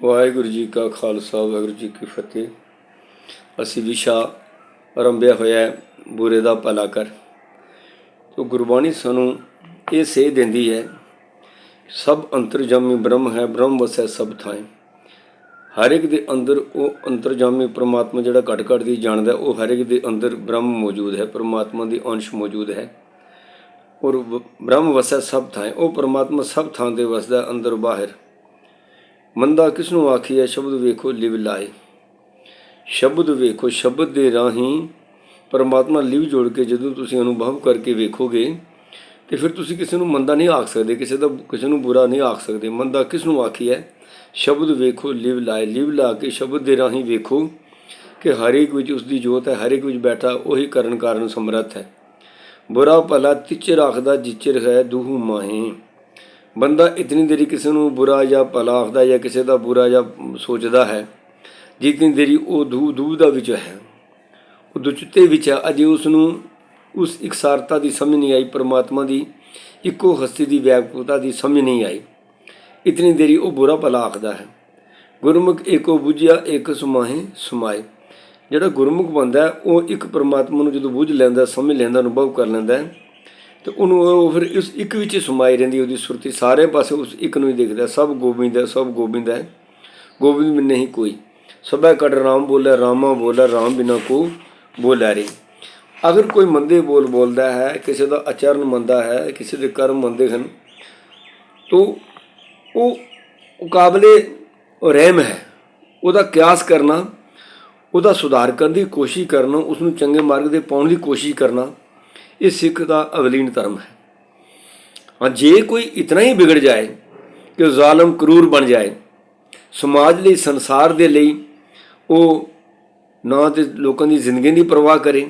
ਵਾਹਿਗੁਰੂ ਜੀ ਕਾ ਖਾਲਸਾ, ਵਾਹਿਗੁਰੂ ਜੀ ਕੀ ਫਤਿਹ। ਅਸੀਂ ਵਿਸ਼ਾ ਆਰੰਭਿਆ ਹੋਇਆ ਬੁਰੇ ਦਾ ਭਲਾ ਕਰ। ਤੋ ਗੁਰਬਾਣੀ ਸਾਨੂੰ ਇਹ ਸੇਧ ਦਿੰਦੀ ਹੈ, ਸਭ ਅੰਤਰਜਾਮੀ ਬ੍ਰਹਮ ਹੈ, ਬ੍ਰਹਮ ਵਸੈ ਸਭ ਥਾਂ ਹਰ ਇੱਕ ਦੇ ਅੰਦਰ ਉਹ ਅੰਤਰਜਾਮੀ ਪ੍ਰਮਾਤਮਾ ਜਿਹੜਾ ਘਟ ਘਟ ਦੀ ਜਾਣਦਾ ਉਹ ਹਰ ਇੱਕ ਦੇ ਅੰਦਰ ਬ੍ਰਹਮ ਮੌਜੂਦ ਹੈ, ਪ੍ਰਮਾਤਮਾ ਦੀ ਅੰਸ਼ ਮੌਜੂਦ ਹੈ। ਔਰ ਬ੍ਰਹਮ ਵਸੈ ਸਭ ਥਾਂ ਉਹ ਪ੍ਰਮਾਤਮਾ ਸਭ ਥਾਂ ਤੇ ਵਸਦਾ ਅੰਦਰ ਬਾਹਰ। ਮੰਦਾ ਕਿਸ ਨੂੰ ਆਖੀਐ? ਸ਼ਬਦ ਵੇਖੋ ਲਿਵ ਲਾਏ। ਸ਼ਬਦ ਵੇਖੋ, ਸ਼ਬਦ ਦੇ ਰਾਹੀਂ ਪਰਮਾਤਮਾ ਲਿਵ ਜੋੜ ਕੇ ਜਦੋਂ ਤੁਸੀਂ ਅਨੁਭਵ ਕਰਕੇ ਵੇਖੋਗੇ, ਤੇ ਫਿਰ ਤੁਸੀਂ ਕਿਸੇ ਨੂੰ ਮੰਦਾ ਨਹੀਂ ਆਖ ਸਕਦੇ, ਕਿਸੇ ਦਾ, ਕਿਸੇ ਨੂੰ ਬੁਰਾ ਨਹੀਂ ਆਖ ਸਕਦੇ। ਮੰਦਾ ਕਿਸ ਨੂੰ ਆਖੀਐ? ਸ਼ਬਦ ਵੇਖੋ ਲਿਵ ਲਾਏ। ਲਿਵ ਲਾ ਕੇ ਸ਼ਬਦ ਦੇ ਰਾਹੀਂ ਵੇਖੋ ਕਿ ਹਰ ਇੱਕ ਵਿੱਚ ਉਸ ਦੀ ਜੋਤ ਹੈ, ਹਰ ਇੱਕ ਵਿੱਚ ਬੈਠਾ, ਉਹੀ ਕਰਨ ਕਾਰਨ ਸਮਰੱਥ ਹੈ। ਬੁਰਾ ਭਲਾ ਤਿਚ ਆਖਦਾ ਜਿਚਰ ਹੈ ਦੂਹ ਮਾਹੇ। ਬੰਦਾ ਇਤਨੀ ਦੇਰੀ ਕਿਸੇ ਨੂੰ ਬੁਰਾ ਜਾਂ ਭਲਾ ਆਖਦਾ ਜਾਂ ਕਿਸੇ ਦਾ ਬੁਰਾ ਜਾਂ ਸੋਚਦਾ ਹੈ, ਜਿਤਨੀ ਦੇਰੀ ਉਹ ਦੂ ਦੂ ਦਾ ਵਿੱਚ ਹੈ। ਉਹ ਦੁਚਿੱਤੇ ਵਿੱਚ ਹੈ, ਅਜੇ ਉਸ ਨੂੰ ਉਸ ਇਕਸਾਰਤਾ ਦੀ ਸਮਝ ਨਹੀਂ ਆਈ, ਪਰਮਾਤਮਾ ਦੀ ਇੱਕੋ ਹਸਤੀ ਦੀ ਵਿਆਪਕਤਾ ਦੀ ਸਮਝ ਨਹੀਂ ਆਈ। ਇਤਨੀ ਦੇਰੀ ਉਹ ਬੁਰਾ ਭਲਾ ਆਖਦਾ ਹੈ। ਗੁਰਮੁਖ ਏਕੋ ਬੁਝਿਆ ਇੱਕ ਸੁਮਾਹੇ ਸੁਮਾਏ। ਜਿਹੜਾ ਗੁਰਮੁਖ ਬੰਦਾ ਉਹ ਇੱਕ ਪਰਮਾਤਮਾ ਨੂੰ ਜਦੋਂ ਬੁੱਝ ਲੈਂਦਾ, ਸਮਝ ਲੈਂਦਾ, ਅਨੁਭਵ ਕਰ ਲੈਂਦਾ ਹੈ। ਤੇ ਉਹਨੂੰ ਉਹ ਫਿਰ ਇਸ ਇੱਕ ਵਿੱਚ ਹੀ ਸਮਾਈ ਰਹਿੰਦੀ ਉਹਦੀ ਸੁਰਤੀ। ਸਾਰੇ ਪਾਸੇ ਉਸ ਇੱਕ ਨੂੰ ਹੀ ਦੇਖਦਾ, ਸਭ ਗੋਬਿੰਦ ਹੈ, ਸਭ ਗੋਬਿੰਦ ਹੈ। ਗੋਬਿੰਦ ਬਿਨ ਨਹੀਂ ਕੋਈ। ਸਭੈ ਕਟ ਰਾਮ ਬੋਲੇ, ਰਾਮਾ ਬੋਲੇ, ਰਾਮ ਬਿਨਾ ਕੋ ਬੋਲਾ ਰੇ। ਅਗਰ ਕੋਈ ਮੰਦੇ ਬੋਲ ਬੋਲਦਾ ਹੈ, ਕਿਸੇ ਦਾ ਆਚਰਨ ਮੰਦਾ ਹੈ, ਕਿਸੇ ਦੇ ਕਰਮ ਮੰਦੇ ਹਨ, ਤੋ ਉਹ ਮੁਕਾਬਲੇ ਰਹਿਮ ਹੈ। ਉਹਦਾ ਕਿਆਸ ਕਰਨਾ, ਉਹਦਾ ਸੁਧਾਰ ਕਰਨ ਦੀ ਕੋਸ਼ਿਸ਼ ਕਰਨਾ ਉਸ ਨੂੰ ਚੰਗੇ ਮਾਰਗ ਤੇ ਪਾਉਣ ਦੀ ਕੋਸ਼ਿਸ਼ ਕਰਨਾ ਇਹ ਸਿੱਖ ਦਾ ਅਵਲੀਨ ਧਰਮ ਹੈ। ਹਾਂ, ਜੇ ਕੋਈ ਇਤਨਾ ਹੀ ਵਿਗੜ ਜਾਏ ਕਿ ਜ਼ਾਲਮ ਕਰੂਰ ਬਣ ਜਾਏ, ਸਮਾਜ ਲਈ, ਸੰਸਾਰ ਦੇ ਲਈ ਉਹ ਨਾ ਤੇ ਲੋਕਾਂ ਦੀ ਜ਼ਿੰਦਗੀ ਦੀ ਪਰਵਾਹ ਕਰੇ,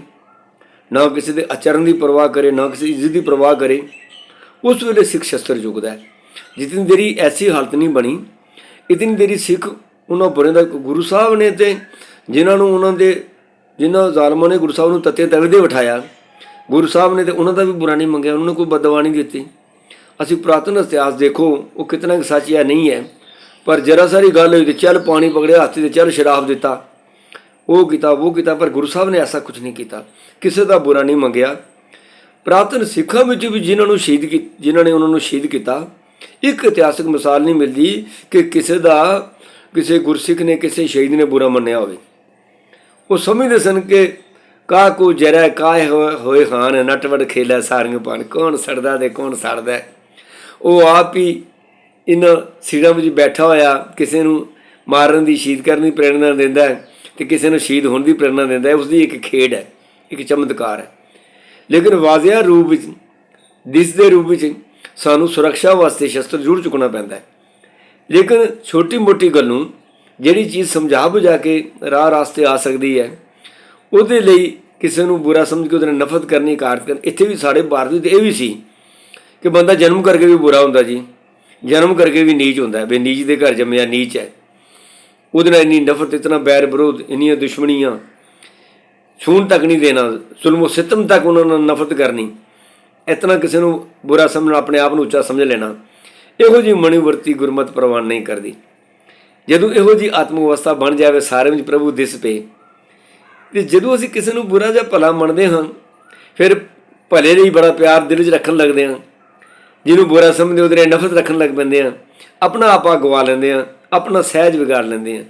ਨਾ ਕਿਸੇ ਦੇ ਆਚਰਣ ਦੀ ਪਰਵਾਹ ਕਰੇ, ਨਾ ਕਿਸੇ ਇੱਜ਼ਤ ਦੀ ਪਰਵਾਹ ਕਰੇ, ਉਸ ਵੇਲੇ ਸਿੱਖ ਸ਼ਸਤਰ ਝੁਕਦਾ ਹੈ। ਜਿਤਨੀ ਦੇਰੀ ਐਸੀ ਹਾਲਤ ਨਹੀਂ ਬਣੀ, ਇਤਨੀ ਦੇਰੀ ਸਿੱਖ ਉਹਨਾਂ ਬੁਰੇ ਦਾ ਗੁਰੂ ਸਾਹਿਬ ਨੇ ਤੇ ਜਿਨ੍ਹਾਂ ਨੂੰ ਉਹਨਾਂ ਦੇ, ਜਿਨ੍ਹਾਂ ਜ਼ਾਲਮਾਂ ਨੇ ਗੁਰੂ ਸਾਹਿਬ ਨੂੰ ਤੱਤੇ ਤਵਦੇ ਬਿਠਾਇਆ ਗੁਰੂ ਸਾਹਿਬ ਨੇ ਤੇ ਉਹਨਾਂ ਦਾ ਵੀ ਬੁਰਾ ਨਹੀਂ ਮੰਗਿਆ, ਉਹਨਾਂ ਨੂੰ ਕੋਈ ਬਦਦੁਆ ਨਹੀਂ ਦਿੱਤੀ। ਅਸੀਂ ਪੁਰਾਤਨ ਇਤਿਹਾਸ ਦੇਖੋ, ਉਹ ਕਿਤਨਾ ਕੁ ਸੱਚ ਹੈ ਨਹੀਂ ਹੈ। ਪਰ ਜਰਾ ਸਾਰੀ ਗੱਲ ਹੋਈ ਤੇ ਚੱਲ ਪਾਣੀ ਪਕੜਿਆ, ਹੱਥ ਤੇ ਚੱਲ ਸ਼ਰਾਬ ਦਿੱਤਾ। ਉਹ ਕੀਤਾ ਉਹ ਕੀਤਾ, ਪਰ ਗੁਰੂ ਸਾਹਿਬ ਨੇ ਐਸਾ ਕੁਝ ਨਹੀਂ ਕੀਤਾ। ਕਿਸੇ ਦਾ ਬੁਰਾ ਨਹੀਂ ਮੰਗਿਆ। ਪ੍ਰਾਤਨ ਸਿੱਖਾਂ ਵਿੱਚ ਵੀ ਜਿਨ੍ਹਾਂ ਨੂੰ ਸ਼ਹੀਦ ਕੀ, ਜਿਨ੍ਹਾਂ ਨੇ ਉਹਨਾਂ ਨੂੰ ਸ਼ਹੀਦ ਕੀਤਾ, ਇੱਕ ਇਤਿਹਾਸਕ ਮਿਸਾਲ ਨਹੀਂ ਮਿਲਦੀ ਕਿ ਕਿਸੇ ਦਾ, ਕਿਸੇ ਗੁਰਸਿੱਖ ਨੇ, ਕਿਸੇ ਸ਼ਹੀਦ ਨੇ ਬੁਰਾ ਮੰਨਿਆ ਹੋਵੇ। ਉਹ ਸਮਝਦੇ ਸਨ ਕਿ ਕਾ ਕੋ ਜਰੈ ਕਾਇ ਹੋਏ ਹੋਏ ਖਾਨ ਨਟਵੜ ਖੇਲਾ ਸਾਰੀਆਂ ਪਾਣ ਕੌਣ ਸੜਦਾ ਤੇ ਕੌਣ ਸੜਦਾ? ਉਹ ਆਪ ਹੀ ਇਹਨਾਂ ਸਿਰਾਂ ਵਿੱਚ ਬੈਠਾ ਹੋਇਆ, ਕਿਸੇ ਨੂੰ ਮਾਰਨ ਦੀ ਸ਼ਹੀਦ ਕਰਨ ਦੀ ਪ੍ਰੇਰਣਾ ਦਿੰਦਾ ਹੈ ਤੇ ਕਿਸੇ ਨੂੰ ਸ਼ਹੀਦ ਹੋਣ ਦੀ ਪ੍ਰੇਰਣਾ ਦਿੰਦਾ ਹੈ। ਉਸ ਦੀ ਇੱਕ ਖੇਡ ਹੈ, ਇੱਕ ਚਮਤਕਾਰ ਹੈ। ਲੇਕਿਨ ਵਾਜ਼ਿਆ ਰੂਪ ਵਿੱਚ, ਦਿਸ ਦੇ ਰੂਪ ਵਿੱਚ ਸਾਨੂੰ ਸੁਰੱਖਿਆ ਵਾਸਤੇ ਸ਼ਸਤਰ ਜ਼ਰੂਰ ਚੁੱਕਣਾ ਪੈਂਦਾ ਹੈ। ਲੇਕਿਨ ਛੋਟੀ ਮੋਟੀ ਗੱਲ ਨੂੰ ਜਿਹੜੀ ਚੀਜ਼ ਸਮਝਾ ਬੁਝਾ ਕੇ ਰਾਹ ਰਾਸਤੇ ਆ ਸਕਦੀ ਹੈ ਉਹਦੇ ਲਈ ਕਿਸੇ ਨੂੰ ਬੁਰਾ ਸਮਝ ਕੇ ਉਹਦੇ ਨਾਲ ਨਫ਼ਰਤ ਕਰਨੀ ਕਾਰਤ ਕਰਨੀ, ਇੱਥੇ ਵੀ ਸਾਡੇ ਭਾਰਤ ਵਿੱਚ ਇਹ ਵੀ ਸੀ ਕਿ ਬੰਦਾ ਜਨਮ ਕਰਕੇ ਵੀ ਬੁਰਾ ਹੁੰਦਾ ਜੀ, ਜਨਮ ਕਰਕੇ ਵੀ ਨੀਚ ਹੁੰਦਾ ਵੀ ਨੀਚ ਦੇ ਘਰ ਜੰਮਿਆ, ਨੀਚ ਹੈ। ਉਹਦੇ ਨਾਲ ਇੰਨੀ ਨਫ਼ਰਤ, ਇਤਨਾ ਬੈਰ ਵਿਰੋਧ, ਇੰਨੀਆਂ ਦੁਸ਼ਮਣੀਆਂ ਛੂਣ ਤੱਕ ਨਹੀਂ ਦੇਣਾ, ਜ਼ੁਲਮੋ ਸਿਤਮ ਤੱਕ ਉਹਨਾਂ ਨਾਲ ਨਫ਼ਰਤ ਕਰਨੀ, ਇਤਨਾ ਕਿਸੇ ਨੂੰ ਬੁਰਾ ਸਮਝਣਾ ਆਪਣੇ ਆਪ ਨੂੰ ਉੱਚਾ ਸਮਝ ਲੈਣਾ, ਇਹੋ ਜੀ ਮਨੋਵਰਤੀ ਗੁਰਮਤ ਪ੍ਰਵਾਨ ਨਹੀਂ ਕਰਦੀ। ਜਦੋਂ ਇਹੋ ਜੀ ਆਤਮ ਅਵਸਥਾ ਬਣ ਜਾਵੇ, ਸਾਰੇ ਵਿੱਚ ਪ੍ਰਭੂ ਦਿਸ ਪਏ ਤੇ ਜਦੋਂ ਅਸੀਂ ਕਿਸੇ ਨੂੰ ਬੁਰਾ ਜਾਂ ਭਲਾ ਮੰਨਦੇ ਹਾਂ, ਫਿਰ ਭਲੇ ਲਈ ਬੜਾ ਪਿਆਰ ਦਿਲ 'ਚ ਰੱਖਣ ਲੱਗਦੇ ਹਾਂ। ਜਿਹਨੂੰ ਬੁਰਾ ਸਮਝਦੇ ਉਹਦੇ ਨਾਲ ਨਫ਼ਰਤ ਰੱਖਣ ਲੱਗ ਪੈਂਦੇ ਆ ਆਪਣਾ ਆਪਾ ਗਵਾ ਲੈਂਦੇ ਆ ਆਪਣਾ ਸਹਿਜ ਵਿਗਾੜ ਲੈਂਦੇ ਆ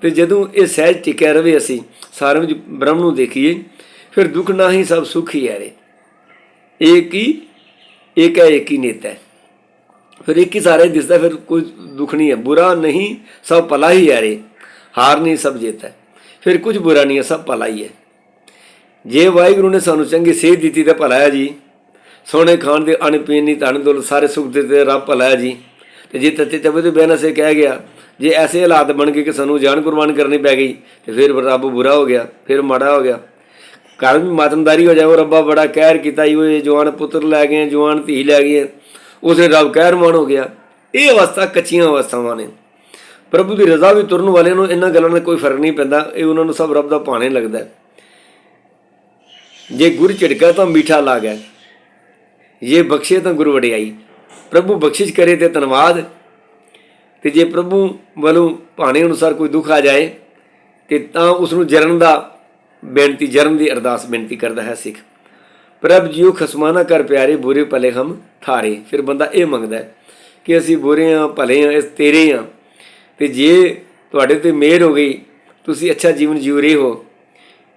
ਤੇ ਜਦੋਂ ਇਹ ਸਹਿਜ ਟਿਕਿਆ ਰਵੇ ਅਸੀਂ, ਸਾਰਿਆਂ ਵਿੱਚ ਬ੍ਰਹਮ ਨੂੰ ਦੇਖੀਏ, ਫਿਰ ਦੁੱਖ ਨਾ ਹੀ ਸਭ ਸੁਖ ਹੀ ਹੈ ਰੇ। ਇੱਕ ਹੀ, ਇੱਕ ਹੈ, ਇੱਕ ਹੀ ਨੇਤਾ ਹੈ। ਫਿਰ ਇੱਕ ਹੀ ਸਾਰੇ ਦਿਸਦਾ, ਫਿਰ ਕੋਈ ਦੁੱਖ ਨਹੀਂ ਹੈ। ਬੁਰਾ ਨਹੀਂ, ਸਭ ਭਲਾ ਹੀ ਹੈ ਰੇ। ਹਾਰ ਨਹੀਂ, ਸਭ ਜਿੱਤ ਹੈ। ਫਿਰ ਕੁਝ ਬੁਰਾ ਨਹੀਂ ਹੈ ਸਭ ਭਲਾ ਹੀ ਹੈ। ਜੇ ਵਾਹਿਗੁਰੂ ਨੇ ਸਾਨੂੰ ਚੰਗੀ ਸੇਧ ਦਿੱਤੀ ਤਾਂ ਭਲਾ ਹੈ ਜੀ। ਸੋਹਣੇ ਖਾਣ ਦੇ ਅਣ ਪੀਣ ਨਹੀਂ ਧਨ ਦੌਲਤ ਸਾਰੇ ਸੁੱਖ ਦਿੱਤੇ ਰੱਬ ਭਲਾ ਹੈ ਜੀ। ਤੇ ਜੇ ਤੱਤੇ ਤਵੇ ਤੋਂ ਬਿਨਾਂ ਸੇ ਕਹਿ ਗਿਆ, ਜੇ ਐਸੇ ਹਾਲਾਤ ਬਣ ਗਏ ਕਿ ਸਾਨੂੰ ਜਾਨ ਕੁਰਬਾਨ ਕਰਨੀ ਪੈ ਗਈ, ਤੇ ਫਿਰ ਰੱਬ ਬੁਰਾ ਹੋ ਗਿਆ, ਫਿਰ ਮਾੜਾ ਹੋ ਗਿਆ। ਘਰ ਵੀ ਮਾਤਮਦਾਰੀ ਹੋ ਜਾਵੇ ਰੱਬਾ ਬੜਾ ਕਹਿਰ ਕੀਤਾ ਈ ਉਹ ਜਵਾਨ ਪੁੱਤਰ ਲੈ ਗਏ, ਜਵਾਨ ਧੀ ਲੈ ਗਏ ਉਸੇ ਰੱਬ ਕਹਿਰਮਾਨ ਹੋ ਗਿਆ। ਇਹ ਅਵਸਥਾ ਕੱਚੀਆਂ ਅਵਸਥਾਵਾਂ ਨੇ। ਪ੍ਰਭੂ ਦੀ ਰਜ਼ਾ ਵੀ ਤੁਰਨ ਵਾਲਿਆਂ ਨੂੰ ਇਹਨਾਂ ਗੱਲਾਂ ਨਾਲ ਕੋਈ ਫ਼ਰਕ ਨਹੀਂ ਪੈਂਦਾ, ਇਹ ਉਹਨਾਂ ਨੂੰ ਸਭ ਰੱਬ ਦਾ ਭਾਣੇ ਲੱਗਦਾ ਜੇ ਗੁਰ ਝਿੜਕਾ ਤਾਂ ਮਿੱਠਾ ਲਾਗਾ ਜੇ ਬਖਸ਼ੇ ਤਾਂ ਗੁਰ ਵਡਿਆਈ। ਪ੍ਰਭੂ ਬਖਸ਼ਿਸ਼ ਕਰੇ ਤੇ ਧੰਨਵਾਦ। ਤੇ ਜੇ ਪ੍ਰਭੂ ਵੱਲੋਂ ਭਾਣੇ ਅਨੁਸਾਰ ਕੋਈ ਦੁੱਖ ਆ ਜਾਏ, ਤੇ ਤਾਂ ਉਸ ਨੂੰ ਜਰਨ ਦਾ ਬੇਨਤੀ, ਜਰਨ ਦੀ ਅਰਦਾਸ ਬੇਨਤੀ ਕਰਦਾ ਹੈ ਸਿੱਖ। ਪ੍ਰਭ ਜੀਓ ਖਸਮਾਨਾ ਕਰ ਪਿਆਰੇ ਬੁਰੇ ਭਲੇ ਹਮ ਥਾਰੇ। ਫਿਰ ਬੰਦਾ ਇਹ ਮੰਗਦਾ ਕਿ ਅਸੀਂ ਬੁਰੇ ਹਾਂ, ਭਲੇ ਹਾਂ, ਇਸ ਤੇਰੇ ਹਾਂ। ਤੇ ਜੇ ਤੁਹਾਡੇ ਤੇ ਮਿਹਰ ਹੋ ਗਈ, ਤੁਸੀਂ ਅੱਛਾ ਜੀਵਨ ਜੀਵ ਰਹੇ ਹੋ,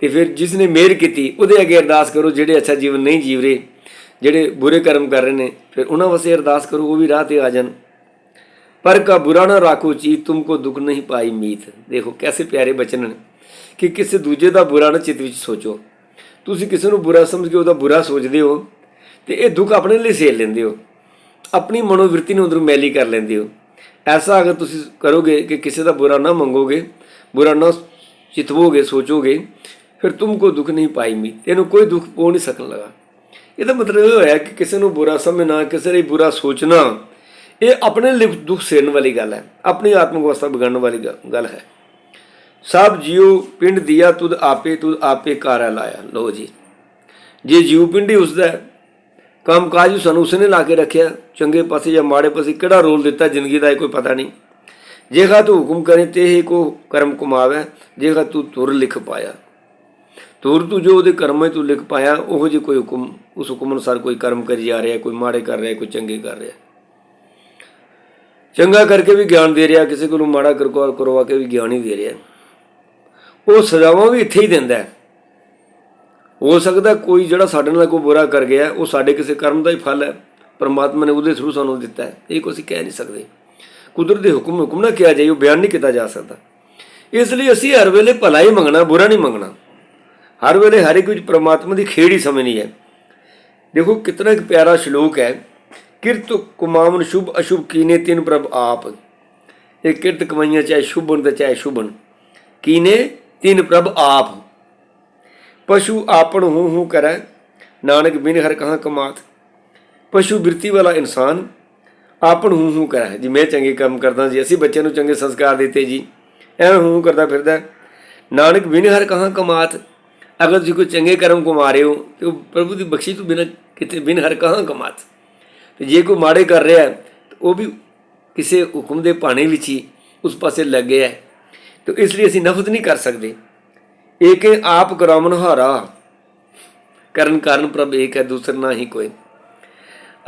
ਤੇ ਫਿਰ ਜਿਸ ਨੇ ਮਿਹਰ ਕੀਤੀ, ਉਹਦੇ ਅੱਗੇ ਅਰਦਾਸ ਕਰੋ ਜਿਹੜੇ ਅੱਛਾ ਜੀਵਨ ਨਹੀਂ ਜੀਵ ਰਹੇ, ਜਿਹੜੇ ਬੁਰੇ ਕਰਮ ਕਰ ਰਹੇ ਨੇ, ਫਿਰ ਉਹਨਾਂ ਵਾਸਤੇ ਅਰਦਾਸ ਕਰੋ, ਉਹ ਵੀ ਰਾਹ ਤੇ ਆ ਜਾਣ। ਪਰ ਕਾ ਬੁਰਾ ਨਾ ਰਾਖੋ ਚੀਤ ਤੁਮਕੋ ਦੁੱਖ ਨਹੀਂ ਪਾਈ ਮੀਤ। ਦੇਖੋ ਕੈਸੇ ਪਿਆਰੇ ਬਚਨ ਨੇ ਕਿ ਕਿਸੇ ਦੂਜੇ ਦਾ ਬੁਰਾ ਨਾ ਚਿੱਤ ਵਿੱਚ ਸੋਚੋ। ਤੁਸੀਂ ਕਿਸੇ ਨੂੰ ਬੁਰਾ ਸਮਝ ਕੇ ਉਹਦਾ ਬੁਰਾ ਸੋਚਦੇ ਹੋ, ਤੇ ਇਹ ਦੁੱਖ ਆਪਣੇ ਲਈ ਸੇਲ ਲੈਂਦੇ ਹੋ। ਆਪਣੀ ਮਨੋਵਿਰਤੀ ਨੂੰ ਅੰਦਰੋਂ ਮੈਲੀ ਕਰ ਲੈਂਦੇ ਹੋ। ਐਸਾ ਅਗਰ ਤੁਸੀਂ ਕਰੋਗੇ ਕਿ ਕਿਸੇ ਦਾ ਬੁਰਾ ਨਾ ਮੰਗੋਗੇ, ਬੁਰਾ ਨਾ ਚਿਤਵੋਗੇ, ਸੋਚੋਗੇ, ਫਿਰ ਤੁਮਕੋ ਦੁੱਖ ਨਹੀਂ ਪਾਈ ਮੀ ਇਹਨੂੰ ਕੋਈ ਦੁੱਖ ਪੋ ਨਹੀਂ ਸਕਣ ਲਗਾ। ਇਹਦਾ ਮਤਲਬ ਇਹ ਹੋਇਆ ਕਿ ਕਿਸੇ ਨੂੰ ਬੁਰਾ ਸਮਝਣਾ, ਕਿਸੇ ਲਈ ਬੁਰਾ ਸੋਚਣਾ, ਇਹ ਆਪਣੇ ਲਈ ਦੁੱਖ ਸੇਣ ਵਾਲੀ ਗੱਲ ਹੈ, ਆਪਣੀ ਆਤਮਿਕ ਅਵਸਥਾ ਵਿਗੜਨ ਵਾਲੀ ਗ- ਗੱਲ ਹੈ। ਸਭ ਜੀਉ ਪਿੰਡ ਦਿਆ ਤੁਧ ਆਪੇ ਤੁਧ ਆਪੇ ਕਾਰਾ ਲਾਇਆ। ਲੋ ਜੀ, ਜੇ ਜੀਉ ਪਿੰਡ ਹੀ ਉਸਦਾ ਹੈ, ਕੰਮ ਕਾਜ ਵੀ ਸਾਨੂੰ ਉਸਨੇ ਲਾ ਕੇ ਰੱਖਿਆ। ਚੰਗੇ ਪਾਸੇ ਜਾਂ ਮਾੜੇ ਪਾਸੇ ਕਿਹੜਾ ਰੋਲ ਦਿੱਤਾ ਜ਼ਿੰਦਗੀ ਦਾ ਇਹ ਕੋਈ ਪਤਾ ਨਹੀਂ। ਜੇਗਾ ਤੂੰ ਹੁਕਮ ਕਰੇ ਤੇ ਹੀ ਕੋ ਕਰਮ ਕਮਾਵੇ ਜੇਗਾ ਤੂੰ ਤੁਰ ਲਿਖ ਪਾਇਆ। ਤੁਰ ਤੂੰ ਜੋ ਉਹਦੇ ਕਰਮਾਂ 'ਚ ਤੂੰ ਲਿਖ ਪਾਇਆ ਉਹੋ ਜਿਹੇ ਕੋਈ ਹੁਕਮ ਉਸ ਹੁਕਮ ਅਨੁਸਾਰ ਕੋਈ ਕਰਮ ਕਰੀ ਜਾ ਰਿਹਾ ਕੋਈ ਮਾੜੇ ਕਰ ਰਿਹਾ ਕੋਈ ਚੰਗੇ ਕਰ ਰਿਹਾ। ਚੰਗਾ ਕਰਕੇ ਵੀ ਗਿਆਨ ਦੇ ਰਿਹਾ ਕਿਸੇ ਕੋਲੋਂ ਮਾੜਾ ਕਰਵਾ ਕਰਵਾ ਕੇ ਵੀ ਗਿਆਨ ਹੀ ਦੇ ਰਿਹਾ। ਉਹ ਸਜ਼ਾਵਾਂ ਵੀ ਇੱਥੇ ਹੀ ਦਿੰਦਾ ਹੈ। ਹੋ ਸਕਦਾ ਕੋਈ ਜਿਹੜਾ ਸਾਡੇ ਨਾਲ ਕੋਈ ਬੁਰਾ ਕਰ ਗਿਆ, ਉਹ ਸਾਡੇ ਕਿਸੇ ਕਰਮ ਦਾ ਹੀ ਫਲ ਹੈ, ਪਰਮਾਤਮਾ ਨੇ ਉਹਦੇ ਥਰੂ ਸਾਨੂੰ ਦਿੱਤਾ ਹੈ। ਇਹ ਕੋਈ ਅਸੀਂ ਕਹਿ ਨਹੀਂ ਸਕਦੇ। ਕੁਦਰਤ ਦੇ ਹੁਕਮ ਹੁਕਮ ਨਾ ਕਿਹਾ ਜਾਏ, ਉਹ ਬਿਆਨ ਨਹੀਂ ਕੀਤਾ ਜਾ ਸਕਦਾ। ਇਸ ਲਈ ਅਸੀਂ ਹਰ ਵੇਲੇ ਭਲਾ ਹੀ ਮੰਗਣਾ, ਬੁਰਾ ਨਹੀਂ ਮੰਗਣਾ। ਹਰ ਵੇਲੇ ਹਰ ਇੱਕ ਵਿੱਚ ਪਰਮਾਤਮਾ ਦੀ ਖੇੜ ਹੀ ਸਮਝਣੀ ਹੈ। ਦੇਖੋ ਕਿਤਨਾ ਇੱਕ ਪਿਆਰਾ ਸ਼ਲੋਕ ਹੈ, ਕਿਰਤ ਕੁਮਾਵਨ ਸ਼ੁਭ ਅਸ਼ੁਭ ਕੀਨੇ ਤਿੰਨ ਪ੍ਰਭ ਆਪ। ਇਹ ਕਿਰਤ ਕਮਾਈਆਂ ਚਾਹੇ ਸ਼ੁਭਨ ਤੇ ਚਾਹੇ ਸ਼ੁਭਨ ਕੀਨੇ ਤਿੰਨ ਪ੍ਰਭ ਆਪ। ਪਸ਼ੂ ਆਪਣ ਹੂੰ ਹੂੰ ਕਰੈ। ਨਾਨਕ ਬਿਨ ਹਰ ਕਹਾਂ ਕਮਾਤ। ਪਸ਼ੂ ਬਿਰਤੀ ਵਾਲਾ ਇਨਸਾਨ ਆਪਣ ਹੂੰ ਹੂੰ ਕਰੈ। ਜੀ ਮੈਂ ਚੰਗੇ ਕੰਮ ਕਰਦਾ ਜੀ ਅਸੀਂ ਬੱਚਿਆਂ ਨੂੰ ਚੰਗੇ ਸੰਸਕਾਰ ਦਿੱਤੇ ਜੀ। ਐਂ ਹੂੰ ਹੂੰ ਕਰਦਾ ਫਿਰਦਾ। ਨਾਨਕ ਬਿਨ ਹਰ ਕਹਾਂ ਕਮਾਤ। ਅਗਰ ਤੁਸੀਂ ਕੋਈ ਚੰਗੇ ਕਰਮ ਕਮਾ ਰਹੇ ਹੋ ਤੇ ਉਹ ਪ੍ਰਭੂ ਦੀ ਬਖਸ਼ੀ ਤੋਂ ਬਿਨਾਂ ਕਿਤੇ ਬਿਨ ਹਰ ਕਹਾਂ ਕਮਾਤ। ਤੇ ਜੇ ਕੋਈ ਮਾੜੇ ਕਰ ਰਿਹਾ ਹੈ, ਤਾਂ ਉਹ ਵੀ ਕਿਸੇ ਹੁਕਮ ਦੇ ਭਾਣੇ ਵਿੱਚ ਹੀ ਉਸ ਪਾਸੇ ਲੱਗਿਆ ਹੈ। ਤੇ ਇਸ ਲਈ ਅਸੀਂ ਨਫ਼ਰਤ ਨਹੀਂ ਕਰ ਸਕਦੇ। ਏਕੇ ਆਪ ਕਰਾਮਨ ਹਾਰਾ ਕਰਨ ਕਾਰਨ ਪ੍ਰਭ ਏਕ ਹੈ, ਦੂਸਰ ਨਾ ਹੀ ਕੋਈ।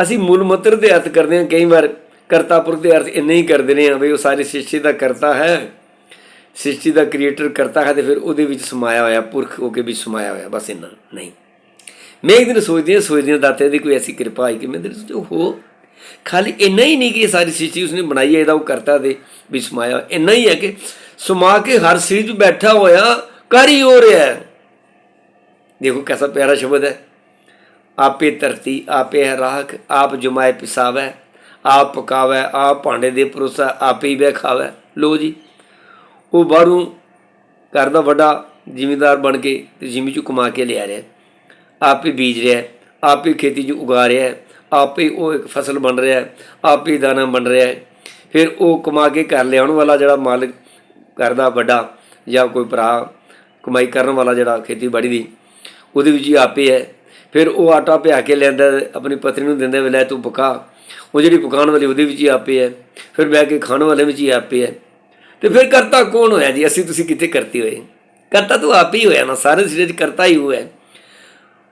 ਅਸੀਂ ਮੂਲ ਮੰਤਰ ਦੇ ਅਰਥ ਕਰਦੇ ਹਾਂ, ਕਈ ਵਾਰ ਕਰਤਾ ਪੁਰਖ ਦੇ ਅਰਥ ਇੰਨੇ ਹੀ ਕਰਦੇ ਨੇ ਆ ਵੀ ਉਹ ਸਾਰੇ ਸ੍ਰਿਸ਼ਟੀ ਦਾ ਕਰਤਾ ਹੈ। ਸ੍ਰਿਸ਼ਟੀ ਦਾ ਕ੍ਰੀਏਟਰ ਕਰਤਾ ਹੈ ਤੇ ਫਿਰ ਉਹਦੇ ਵਿੱਚ ਸਮਾਇਆ ਹੋਇਆ, ਪੁਰਖ ਹੋ ਕੇ ਵੀ ਸਮਾਇਆ ਹੋਇਆ, ਬਸ ਇੰਨਾ ਨਹੀਂ। ਮੈਂ ਇੱਕ ਦਿਨ ਸੋਚਦੀ ਹਾਂ ਸੋਚਦੀ ਹਾਂ ਦਾਤੇ ਦੀ ਕੋਈ ਐਸੀ ਕਿਰਪਾ ਹੈ ਕਿ ਮੈਂ ਦਿਲ ਸੋਚ ਹੋ, ਖਾਲੀ ਇੰਨਾ ਹੀ ਨਹੀਂ ਕਿ ਇਹ ਸਾਰੀ ਸ੍ਰਿਸ਼ਟੀ ਉਸਨੇ ਬਣਾਈ ਹੈ, ਇਹਦਾ ਉਹ ਕਰਤਾ ਦੇ ਵੀ ਸਮਾਇਆ ਹੋਇਆ। ਇੰਨਾ ਹੀ ਹੈ ਕਿ ਸਮਾ ਕੇ ਹਰ ਸਰੀਰ 'ਚ ਬੈਠਾ ਹੋਇਆ ਕਰ ਹੀ ਹੋ ਰਿਹਾ ਹੈ। ਦੇਖੋ ਕਿਹਦਾ ਪਿਆਰਾ ਸ਼ਬਦ ਹੈ। ਆਪੇ ਧਰਤੀ ਆਪੇ ਹੈ ਰਾਖ ਆਪ ਜਮਾਏ ਪਿਸਾਵੈ ਆਪ ਪਕਾਵੈ ਆਪ ਭਾਂਡੇ ਦੇ ਪਰੋਸਾ ਆਪੇ ਹੀ ਬਹਿ ਖਾਵੈ। ਲੋ ਜੀ ਉਹ ਬਾਹਰੋਂ ਘਰ ਦਾ ਵੱਡਾ ਜ਼ਿਮੀਂਦਾਰ ਬਣ ਕੇ ਤੇ ਜ਼ਿਮੀ ਚੋਂ ਕਮਾ ਕੇ ਲਿਆ ਰਿਹਾ ਆਪ ਹੀ ਬੀਜ ਰਿਹਾ ਆਪ ਹੀ ਖੇਤੀ 'ਚ ਉਗਾ ਰਿਹਾ ਹੈ, ਆਪੇ ਉਹ ਇੱਕ ਫਸਲ ਬਣ ਰਿਹਾ ਹੈ, ਆਪੇ ਦਾਣਾ ਬਣ ਰਿਹਾ ਹੈ। ਫਿਰ ਉਹ ਕਮਾ ਕੇ ਘਰ ਲਿਆਉਣ ਵਾਲਾ ਜਿਹੜਾ ਮਾਲਕ ਘਰ ਦਾ ਵੱਡਾ ਜਾਂ ਕੋਈ ਭਰਾ ਕਮਾਈ ਕਰਨ ਵਾਲਾ ਜਿਹੜਾ ਖੇਤੀਬਾੜੀ ਦੀ, ਉਹਦੇ ਵਿੱਚ ਹੀ ਆਪੇ ਹੈ। ਫਿਰ ਉਹ ਆਟਾ ਪਿਆ ਕੇ ਲੈਂਦਾ ਆਪਣੀ ਪਤਨੀ ਨੂੰ ਦਿੰਦਾ ਵੀ ਲੈ ਤੂੰ ਪਕਾ। ਉਹ ਜਿਹੜੀ ਪਕਾਉਣ ਵਾਲੀ ਉਹਦੇ ਵਿੱਚ ਹੀ ਆਪੇ ਹੈ। ਫਿਰ ਬਹਿ ਕੇ ਖਾਣ ਵਾਲੇ ਵਿੱਚ ਹੀ ਆਪੇ ਹੈ। ਤੇ ਫਿਰ ਕਰਤਾ ਕੌਣ ਹੋਇਆ ਜੀ? ਅਸੀਂ ਤੁਸੀਂ ਕਿੱਥੇ ਕਰਤੇ ਹੋਏ? ਕਰਤਾ ਤੂੰ ਆਪ ਹੀ ਹੋਇਆ ਨਾ, ਸਾਰੇ ਸਰੀਰ 'ਚ ਕਰਤਾ ਹੀ ਹੋਇਆ।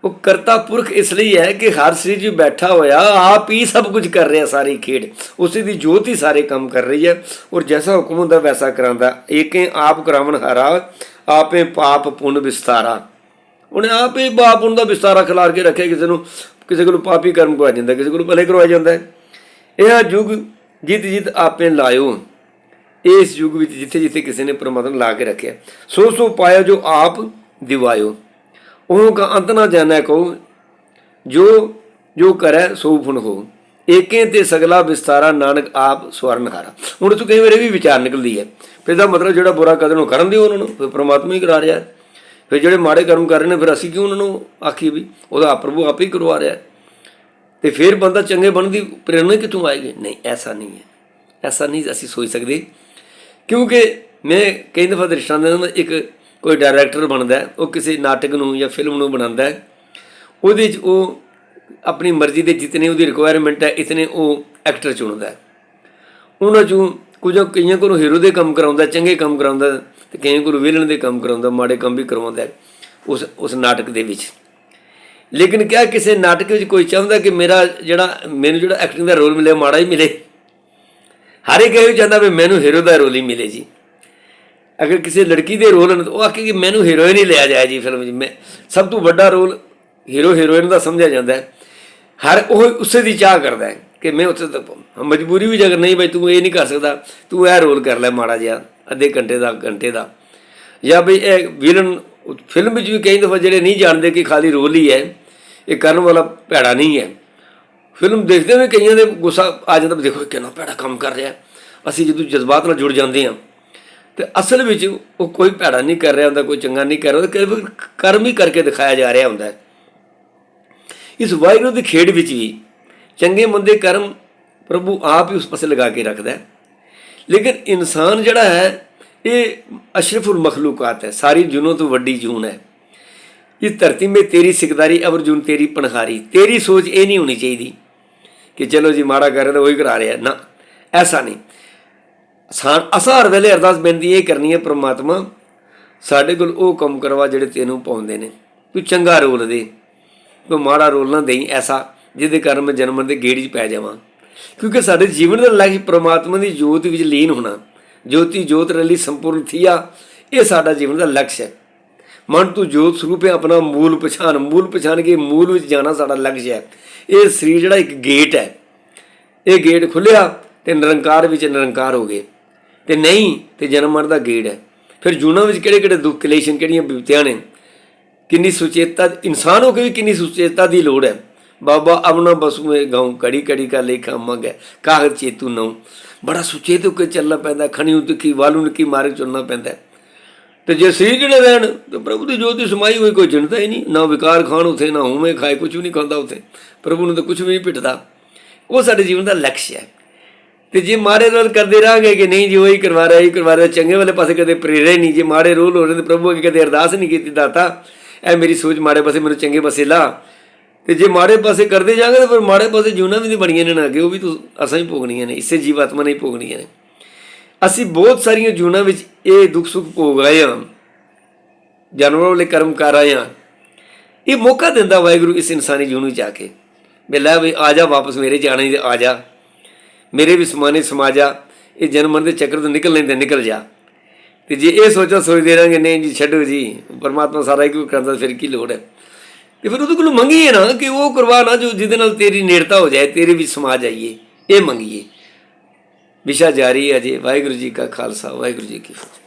ਉਹ ਕਰਤਾ ਪੁਰਖ ਇਸ ਲਈ ਹੈ ਕਿ ਹਰ ਸਰੀਰ 'ਚ ਬੈਠਾ ਹੋਇਆ, ਆਪ ਹੀ ਸਭ ਕੁਝ ਕਰ ਰਿਹਾ ਸਾਰੀ ਖੇਡ। ਉਸੇ ਦੀ ਜੋਤ ਹੀ ਸਾਰੇ ਕੰਮ ਕਰ ਰਹੀ ਹੈ ਔਰ ਜੈਸਾ ਹੁਕਮ ਹੁੰਦਾ, ਵੈਸਾ ਕਰਾਂਦਾ ਏਕੇ ਆਪ ਕਰਾਵਨ ਹਰਾ। ਆਪੇ ਪਾਪ ਪੁੰਨ ਵਿਸਤਾਰਾ। ਉਹਨੇ ਆਪੇ ਪਾਪ ਪੁੰਨ ਦਾ ਵਿਸਤਾਰਾ ਖਿਲਾਰ ਕੇ ਰੱਖਿਆ, ਕਿਸੇ ਨੂੰ, ਕਿਸੇ ਕੋਲ ਪਾਪੀ ਕਰਮ ਕਰਵਾ ਜਾਂਦਾ, ਕਿਸੇ ਕੋਲ ਭਲੇ ਕਰਵਾਇਆ ਜਾਂਦਾ ਹੈ। ਇਹ ਆ ਯੁਗ ਜਿਤ ਜਿਤ ਆਪੇ ਲਾਇਓ। ਇਸ ਯੁਗ ਵਿੱਚ ਜਿੱਥੇ ਜਿੱਥੇ ਕਿਸੇ ਨੇ ਪ੍ਰਮਾਤਮਾ ਲਾ ਕੇ ਰੱਖਿਆ, ਸੋ ਸੋ ਪਾਇਆ ਜੋ ਆਪ ਦਿਵਾਇਓ। ਉਹ ਕਾ ਅੰਤ ਨਾ ਜਾਣੈ ਕੋ ਜੋ ਜੋ ਕਰੈ ਸੋ ਫੁਨ ਹੋ ਏਕੇ ਤੇ ਸਗਲਾ ਵਿਸਤਾਰਾ, ਨਾਨਕ ਆਪ ਸਵਰਨਹਾਰਾ। ਹੁਣ ਤੂੰ ਕਈ ਵਾਰ ਇਹ ਵੀ ਵਿਚਾਰ ਨਿਕਲਦੀ ਹੈ। ਫਿਰ ਦਾ ਮਤਲਬ ਜਿਹੜਾ ਬੁਰਾ ਕਦਮ ਨੂੰ ਕਰਨ ਦਿਓ ਉਹਨਾਂ ਨੂੰ ਫਿਰ ਪ੍ਰਮਾਤਮਾ ਹੀ ਕਰਾ ਰਿਹਾ ਫਿਰ ਜਿਹੜੇ ਮਾੜੇ ਕਰਮ ਕਰ ਰਹੇ ਨੇ, ਫਿਰ ਅਸੀਂ ਕਿਉਂ ਉਹਨਾਂ ਨੂੰ ਆਖੀਏ ਵੀ ਉਹਦਾ ਪ੍ਰਭੂ ਆਪੇ ਹੀ ਕਰਵਾ ਰਿਹਾ ਹੈ। ਤੇ ਫਿਰ ਬੰਦਾ ਚੰਗੇ ਬਣਨ ਦੀ ਪ੍ਰੇਰਣਾ ਕਿੱਥੋਂ ਆਏਗੀ? ਨਹੀਂ, ਐਸਾ ਨਹੀਂ ਹੈ। ਐਸਾ ਨਹੀਂ ਅਸੀਂ ਸੋਚ ਸਕਦੇ। ਕਿਉਂਕਿ ਮੈਂ ਕਈ ਦਫਾ ਦ੍ਰਿਸ਼ਟਾਂ ਦਿੰਦਾ ਇੱਕ ਕੋਈ ਡਾਇਰੈਕਟਰ ਬਣਦਾ ਉਹ ਕਿਸੇ ਨਾਟਕ ਨੂੰ ਜਾਂ ਫਿਲਮ ਨੂੰ ਬਣਾਉਂਦਾ ਉਹਦੇ 'ਚ ਉਹ ਆਪਣੀ ਮਰਜ਼ੀ ਦੇ ਜਿਤਨੇ ਉਹਦੀ ਰਿਕੁਆਇਰਮੈਂਟ ਹੈ, ਇਤਨੇ ਉਹ ਐਕਟਰ ਚੁਣਦਾ ਉਹਨਾਂ 'ਚੋਂ ਕੁਝ ਕਈਆਂ ਕੋਲੋਂ ਹੀਰੋ ਦੇ ਕੰਮ ਕਰਾਉਂਦਾ, ਚੰਗੇ ਕੰਮ ਕਰਾਉਂਦਾ ਤੇ ਕਈਆਂ ਕੋਲੋਂ ਵਿਲਨ ਦੇ ਕੰਮ ਕਰਾਉਂਦਾ, ਮਾੜੇ ਕੰਮ ਵੀ ਕਰਵਾਉਂਦਾ ਉਸ ਉਸ ਨਾਟਕ ਦੇ ਵਿੱਚ। ਲੇਕਿਨ ਕਿਆ ਕਿਸੇ ਨਾਟਕ ਵਿੱਚ ਕੋਈ ਚਾਹੁੰਦਾ ਕਿ ਮੇਰਾ ਜਿਹੜਾ, ਮੈਨੂੰ ਜਿਹੜਾ ਐਕਟਿੰਗ ਦਾ ਰੋਲ ਮਿਲੇ ਮਾੜਾ ਹੀ ਮਿਲੇ? ਹਰ ਇੱਕ ਇਹ ਚਾਹੁੰਦਾ ਵੀ ਮੈਨੂੰ ਹੀਰੋ ਦਾ ਰੋਲ ਹੀ ਮਿਲੇ ਜੀ। ਅਗਰ ਕਿਸੇ ਲੜਕੀ ਦੇ ਰੋਲ ਹਨ ਤਾਂ ਉਹ ਆਖੇ ਕਿ ਮੈਨੂੰ ਹੀਰੋਇਨ ਹੀ ਲਿਆ ਜਾਏ ਜੀ ਫਿਲਮ ਵਿੱਚ। ਮੈਂ, ਸਭ ਤੋਂ ਵੱਡਾ ਰੋਲ ਹੀਰੋ ਹੀਰੋਇਨ ਦਾ ਸਮਝਿਆ ਜਾਂਦਾ ਹੈ। ਹਰ ਉਹ ਉਸੇ ਦੀ ਚਾਹ ਕਰਦਾ ਹੈ ਕਿ ਮੈਂ ਉੱਥੇ ਤੱਕ ਮਜਬੂਰੀ ਵੀ ਜੇਕਰ ਨਹੀਂ ਬਈ ਤੂੰ ਇਹ ਨਹੀਂ ਕਰ ਸਕਦਾ, ਤੂੰ ਇਹ ਰੋਲ ਕਰ ਲੈ ਮਾੜਾ ਜਿਹਾ, ਅੱਧੇ ਘੰਟੇ ਦਾ ਘੰਟੇ ਦਾ। ਜਾਂ ਬਈ ਇਹ ਵਿਲਨ ਫਿਲਮ ਵਿੱਚ ਵੀ ਕਈ ਦਫਾ ਜਿਹੜੇ ਨਹੀਂ ਜਾਣਦੇ ਕਿ ਖਾਲੀ ਰੋਲ ਹੀ ਹੈ, ਇਹ ਕਰਨ ਵਾਲਾ ਭੈੜਾ ਨਹੀਂ ਹੈ। ਫਿਲਮ ਦੇਖਦੇ ਹੋਏ ਕਈਆਂ ਦੇ ਗੁੱਸਾ ਆ ਜਾਂਦਾ ਵੀ ਦੇਖੋ ਕਿੰਨਾ ਭੈੜਾ ਕੰਮ ਕਰ ਰਿਹਾ। ਅਸੀਂ ਜਦੋਂ ਜਜ਼ਬਾਤ ਨਾਲ ਜੁੜ ਜਾਂਦੇ ਹਾਂ, ਤੇ ਅਸਲ ਵਿੱਚ ਉਹ ਕੋਈ ਭੈੜਾ ਨਹੀਂ ਕਰ ਰਿਹਾ ਹੁੰਦਾ, ਕੋਈ ਚੰਗਾ ਨਹੀਂ ਕਰ ਰਿਹਾ ਹੁੰਦਾ ਕੇਵਲ ਕਰਮ ਹੀ ਕਰਕੇ ਦਿਖਾਇਆ ਜਾ ਰਿਹਾ ਹੁੰਦਾ ਹੈ। ਇਸ ਵਾਹਿਗੁਰੂ ਦੀ ਖੇਡ ਵਿੱਚ ਵੀ ਚੰਗੇ ਮੰਦੇ ਕਰਮ ਪ੍ਰਭੂ ਆਪ ਹੀ ਉਸ ਪਾਸੇ ਲਗਾ ਕੇ ਰੱਖਦਾ ਹੈ। ਲੇਕਿਨ ਇਨਸਾਨ ਜਿਹੜਾ ਹੈ, ਇਹ ਅਸ਼ਰਫੁਲ ਮਖਲੂਕਾਤ ਹੈ। ਸਾਰੀ ਜੂਨੋਂ ਤੋਂ ਵੱਡੀ ਜੂਨ ਹੈ। ਇਸ ਧਰਤੀ ਮੇ ਤੇਰੀ ਸਿਕਦਾਰੀ, ਅਵਰ ਜੂਨ ਤੇਰੀ ਪਨਹਾਰੀ ਤੇਰੀ ਸੋਚ ਇਹ ਨਹੀਂ ਹੋਣੀ ਚਾਹੀਦੀ ਕਿ ਚਲੋ ਜੀ, ਮਾੜਾ ਕਰ ਰਿਹਾ ਤਾਂ ਉਹੀ ਕਰਾ ਰਿਹਾ। ਨਾ, ਐਸਾ ਨਹੀਂ। ਸਾਂ ਅਸਾਰ ਵੇਲੇ ਅਰਦਾਸ ਬੇਨਤੀ ਇਹ ਕਰਨੀ ਹੈ, ਪ੍ਰਮਾਤਮਾ ਸਾਡੇ ਕੋਲ ਉਹ ਕੰਮ ਕਰਵਾ ਜਿਹੜੇ ਤੈਨੂੰ ਪਾਉਂਦੇ ਨੇ। ਤੂੰ ਚੰਗਾ ਰੋਲ ਦੇ। ਮੈਂ ਮਾੜਾ ਰੋਲ ਨਾ ਦੇਈ ਐਸਾ, ਜਿਹਦੇ ਕਾਰਨ ਮੈਂ ਜਨਮ ਦੇ ਗੇੜ 'ਚ ਪੈ ਜਾਵਾਂ। ਕਿਉਂਕਿ ਸਾਡੇ ਜੀਵਨ ਦਾ ਲక్ష్य ਪ੍ਰਮਾਤਮਾ ਦੀ ਜੋਤ ਵਿੱਚ ਲੀਨ ਹੋਣਾ, ਜੋਤੀ ਜੋਤ ਰਲੀ ਸੰਪੂਰਨ ਥੀਆ, ਇਹ ਸਾਡਾ ਜੀਵਨ ਦਾ ਲਕਸ਼ ਹੈ। ਮਨ ਤੂੰ ਜੋਤ ਸਰੂਪ ਹੈ, ਆਪਣਾ ਮੂਲ ਪਛਾਣ ਮੂਲ ਪਛਾਣ ਕੇ ਮੂਲ ਵਿੱਚ ਜਾਣਾ ਸਾਡਾ ਲਕਸ਼ ਹੈ। ਇਹ ਸਰੀਰ ਜਿਹੜਾ ਇੱਕ ਗੇਟ ਹੈ। ਇਹ ਗੇਟ ਖੁੱਲਿਆ ਤੇ ਨਿਰੰਕਾਰ ਵਿੱਚ ਨਿਰੰਕਾਰ ਹੋ ਗਏ। ਤੇ ਨਹੀਂ, ਤੇ ਜਨਮ ਮਰਨ ਦਾ ਗੇੜ ਹੈ। ਫਿਰ ਜੂਨਾ ਵਿੱਚ ਕਿਹੜੇ ਕਿਹੜੇ ਦੁੱਖ ਕਲੇਸ਼ਨ ਕਿਹੜੀਆਂ ਬਿਪਤੀਆਂ ਨੇ? ਕਿੰਨੀ ਸੁਚੇਤਾ, ਇਨਸਾਨ ਹੋ ਕੇ ਵੀ ਕਿੰਨੀ ਸੁਚੇਤਤਾ ਦੀ ਲੋੜ ਹੈ। ਬਾਬਾ ਅਬਨਾ ਬਸੂਏ ਗਾਉਂ ਕੜੀ ਕੜੀ ਕਾ ਲੇਖਾ ਮੰਗੈ ਕਾਹਤ ਚੇਤੂ ਨਉ ਬੜਾ ਸੁਚੇਤ ਹੋ ਕੇ ਚੱਲਣਾ ਪੈਂਦਾ, ਖਣੀ ਤਿੱਖੀ ਵਾਲੂ ਕੀ ਮਾਰਗ ਚੁਣਨਾ ਪੈਂਦਾ। ਹੈ। ਤੇ ਜੇ ਸਰੀਰ ਜਿਹੜੇ ਰਹਿਣ, ਤੇ ਪ੍ਰਭੂ ਦੀ ਜੋਤੀ ਸਮਾਈ ਹੋਈ, ਕੋਈ ਚਿੰਤਾ ਹੀ ਨਹੀਂ। ਨਾ ਵਿਕਾਰ ਖਾਣ ਉਥੇ, ਨਾ ਹਉਮੈ ਖਾਏ ਕੁਝ ਵੀ ਨਹੀਂ ਖਾਂਦਾ ਉਥੇ। ਪ੍ਰਭੂ ਨੂੰ ਤਾਂ ਕੁਝ ਵੀ ਨਹੀਂ ਪਿੱਟਦਾ। ਉਹ ਸਾਡੇ ਜੀਵਨ ਦਾ ਲਕਸ਼ ਹੈ। ਤੇ ਜੇ ਮਾੜੇ ਰੋਲ ਕਰਦੇ ਰਹਾਂਗੇ ਕਿ ਨਹੀਂ ਜੀ, ਉਹੀ ਕਰਵਾ ਰਿਹਾ ਹੀ ਕਰਵਾ ਰਿਹਾ, ਚੰਗੇ ਵਾਲੇ ਪਾਸੇ ਕਦੇ ਪ੍ਰੇਰੇ ਨਹੀਂ। ਜੇ ਮਾੜੇ ਰੋਲ ਹੋ ਰਹੇ ਤੇ ਪ੍ਰਭੂ ਅੱਗੇ ਕਦੇ ਅਰਦਾਸ ਨਹੀਂ ਕੀਤੀ, ਦਾਤਾ ਇਹ ਮੇਰੀ ਸੋਚ ਮਾੜੇ ਪਾਸੇ, ਮੈਨੂੰ ਚੰਗੇ ਪਾਸੇ ਲਾ। ਤੇ ਜੇ ਮਾੜੇ ਪਾਸੇ ਕਰਦੇ ਜਾਗੇ ਤਾਂ ਫਿਰ ਮਾੜੇ ਪਾਸੇ ਜੂਨਾ ਵੀ ਨਹੀਂ ਬਣੀਆਂ ਨੇ ਨਾ ਅੱਗੇ, ਉਹ ਵੀ ਤੂੰ ਅਸਾਂ ਹੀ ਭੋਗਣੀਆਂ ਨੇ, ਇਸੇ ਜੀਵਾਤਮਾ ਨੇ ਹੀ ਭੋਗਣੀਆਂ ਨੇ। ਅਸੀਂ ਬਹੁਤ ਸਾਰੀਆਂ ਜੂਨਾਂ ਵਿੱਚ ਇਹ ਦੁੱਖ ਸੁੱਖ ਭੋਗ ਆਏ ਹਾਂ। ਜਾਨਵਰਾਂ ਵਾਲੇ ਕਰਮ ਕਰ ਆਏ ਹਾਂ। ਇਹ ਮੌਕਾ ਦਿੰਦਾ ਵਾਹਿਗੁਰੂ ਇਸ ਇਨਸਾਨੀ ਜੂਨ ਵਿੱਚ ਆ ਕੇ। ਵੀ ਲੈ ਵੀ ਆ ਜਾ ਵਾਪਸ ਮੇਰੇ ਜਾਣਾ ਹੀ ਤੇ ਆ ਜਾ। ਮੇਰੇ ਵੀ ਸਮਾਨੇ ਸਮਾ ਜਾ। ਇਹ ਜਨਮ ਮਰਨ ਦੇ ਚੱਕਰ ਤੋਂ ਨਿਕਲ ਨਹੀਂ ਤੇ ਨਿਕਲ ਜਾ। ਤੇ ਜੇ ਇਹ ਸੋਚਾਂ ਸੋਚਦੇ ਰਹਾਂਗੇ ਨਹੀਂ ਜੀ, ਛੱਡੋ ਜੀ, ਪਰਮਾਤਮਾ ਸਾਰਾ ਹੀ ਕੁਝ ਕਰਦਾ, ਫਿਰ ਕੀ ਲੋੜ ਹੈ? ਤੇ ਫਿਰ ਉਹਦੇ ਕੋਲੋਂ ਮੰਗੀਏ ਨਾ ਕਿ ਉਹ ਕਰਵਾ ਨਾ, ਜੋ ਜਿਹਦੇ ਨਾਲ ਤੇਰੀ ਨੇੜਤਾ ਹੋ ਜਾਏ, ਤੇਰੇ ਵੀ ਸਮਾ ਜਾਈਏ ਇਹ ਮੰਗੀਏ। ਵਿਸ਼ਾ ਜਾਰੀ ਹੈ ਜੀ ਵਾਹਿਗੁਰੂ ਜੀ ਕਾ ਖਾਲਸਾ, ਵਾਹਿਗੁਰੂ ਜੀ ਕੀ ਫਤਿਹ।